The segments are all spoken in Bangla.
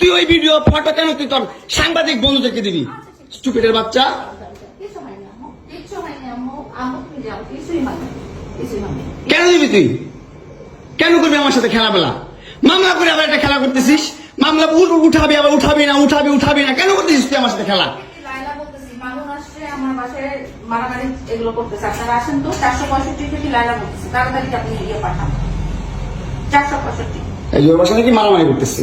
তুই ওই ভিডিও ফটো কেন তুই তোর সাংবাদিক বন্ধুদেরকে দিবি? স্টুপিডের বাচ্চা। কেন দিবি তুই? কেন করবি আমার সাথে খেলাবেলা মামলা করে আবার একটা খেলা করতেছিস? মামলা উঠাবি আবার উঠাবি না, উঠাবি উঠাবি না, কেন করতেছিস তুই আমার সাথে খেলা? মারামারি এগুলো করতেছে আপনারা আসেন তো চারশো পঁয়ষট্টি থেকে লাইলা বলতেছে তাড়াতাড়ি আপনি ইয়ে পাঠান চারশো পঁয়ষট্টি মারামারি করতেছি।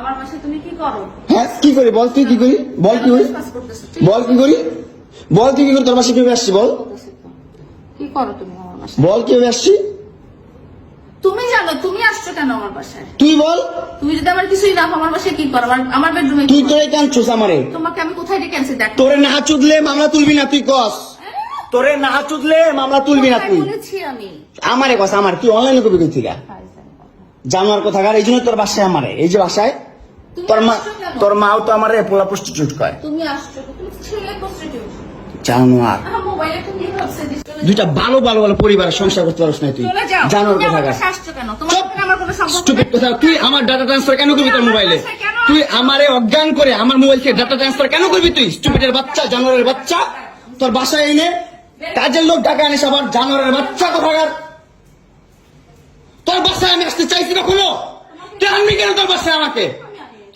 আমার বাসায় তুমি কি করো? হ্যাঁ কি করি? বল তুই কি করি? বল কি করি? বল কি করি? বল তুই কি করি? তোর বাসায় কীভাবে আসছি বল? কি করো তুমি আমার বাসায়? বল কীভাবে আসছি? তুমি জানো তুমি আসছো কেন আমার বাসায়? তুই বল। তুমি যদি আমার কিছুই না আমার বাসায় কি করো? আমার আমার বেডরুমে তুই তোরে আমারে? তোমাকে আমি কোথায় ডেকে আনছি? দেখ। তোরে না চুদলে মামলা তুলবি না তুই কস। তোরে না চুদলে মামলা তুলবি না তুই। বলেছি আমি? আমারে কস আমার। তুই অনলাইনে কবি কই থেকে জানোয়ার কোথাকার? এই জন্য তোর বাসায় আমারে। এই যে বাসায় তোর মা তোর মাও তো আমারে পোলা প্রস্টিটিউট কয়। তুমি আসছো তুমি ছেলে প্রস্টিটিউট জানোয়ার। দুইটা ভালো ভালো ভালো পরিবারের সংসার করতে পারছ না তুই। জানোয়ার তুমি আমার কোথাকার বাসায় আসছো কেন? তোমার সাথে আমার কোনো সম্পর্ক স্টুপিড কথা তুই আমার ডাটা ট্রান্সফার কেন করবি তোর মোবাইলে তুই আমারে অজ্ঞান করে আমার মোবাইল থেকে ডাটা ট্রান্সফার কেন করবি তুই? স্টুপিডের বাচ্চা জানোয়ারের বাচ্চা। তোর বাসায় এনে কাজের লোক ডাকা আনিস আবার জানোয়ারের বাচ্চা কোথাকার? তোর বাসায় আমি আসতে চাইছি না কখনো তুই আনবি কেন তোর বাসায় আমাকে?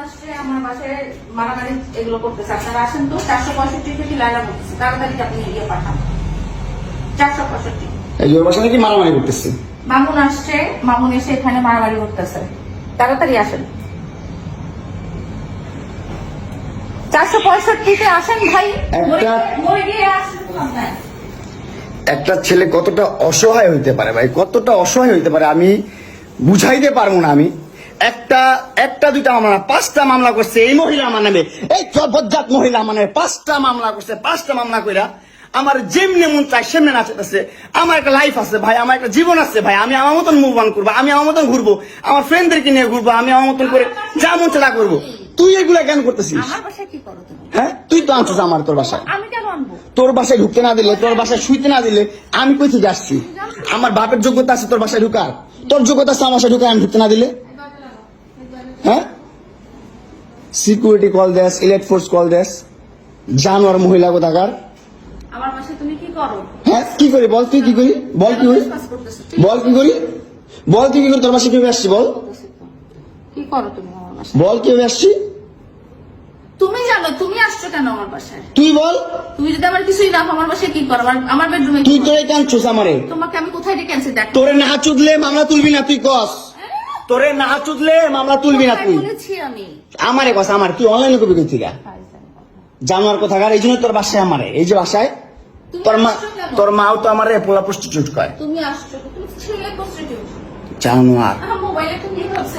আসছে আমার বাসায় মারামারি এগুলো করতেছে। আপনারা আসেন তো চারশো পঁয়ষট্টি থেকে লাইলা বলতেছে তাড়াতাড়ি আপনি ইয়ে পাঠান। চারশো পঁয়ষট্টি। এই বাসা নাকি মারামারি করতেছি? মামুন আসছে মামুন এসে এখানে মারামারি করতেছে। তাড়াতাড়ি আসেন। চারশো পঁয়ষট্টিতে আসেন ভাই। একটা-। একটা ছেলে কতটা অসহায় হইতে পারে ভাই? কতটা অসহায় হইতে পারে আমি বুঝাইতে পারব না আমি। একটা একটা দুইটা মামলা পাঁচটা মামলা করছে এই মহিলা আমার নামে। এই বজ্জাত মহিলা আমার নামে পাঁচটা মামলা করছে পাঁচটা মামলা কইরা। আমার যেমনি মন চায় সেমনে নাচতেছে আমার একটা লাইফ আছে ভাই আমার একটা জীবন আছে ভাই। আমি আমার মতন মুভ অন করব আমি আমার মতন ঘুরবো আমার ফ্রেন্ডদেরকে নিয়ে ঘুরবো আমি আমার মতন করে যা মন তা করব। তুই এগুলা কেন করতেছিস? হ্যাঁ? তুই তো আনছিস আমার তোর বাসায়। আমি কেন আনব? তোর বাসায় ঢুকতে না দিলে তোর বাসায় শুইতে না দিলে আমি কই থেকে আসছি? আমার বাপের যোগ্যতা আছে তোর বাসায় ঢুকার। তোর যোগ্যতা আছে আমার বাসায় ঢুকার আমি ঢুকতে না দিলে হ্যাঁ সিকিউরিটি কল দেস ইলেক্ট ফোর্স কল দেস। জানোয়ার মহিলা কোথাকার? আমার বাসায় তুমি কি করো? হ্যাঁ কি করি বল তুই কি করি? বল কি করি? বল কি করি? বল তুই কি করি? তোর বাসায় কীভাবে আসছি বল? কি করো তুমি আমার বাসায়? বল কীভাবে আসছি? তুমি জানো তুমি আসছো কেন আমার বাসায়? তুই বল। তুমি যদি আমার কিছুই না আমার বাসায় কি করো? আমার বেডরুমে তুই তোরে কানছুস আমারে। তোমাকে আমি কোথায় ডেকে আনছি? দেখ। তোরে না চুদলে মামলা তুলবি না তুই কস। তোরে না চুদলে মামলা তুলবি না তুই। আমার এ আমারে তুই অনলাইনে কবি কই থেকে জানোয়ার কোথাকার এই জন্য তোর বাসায় আমারে। এই যে বাসায় তোর মা? তোর মাও তো আমারে পোলা প্রস্টিটিউট কয়। তুমি আসছো তুমি ছেলে প্রস্টিটিউট জানোয়ার মোবাইলে তো ভাবছে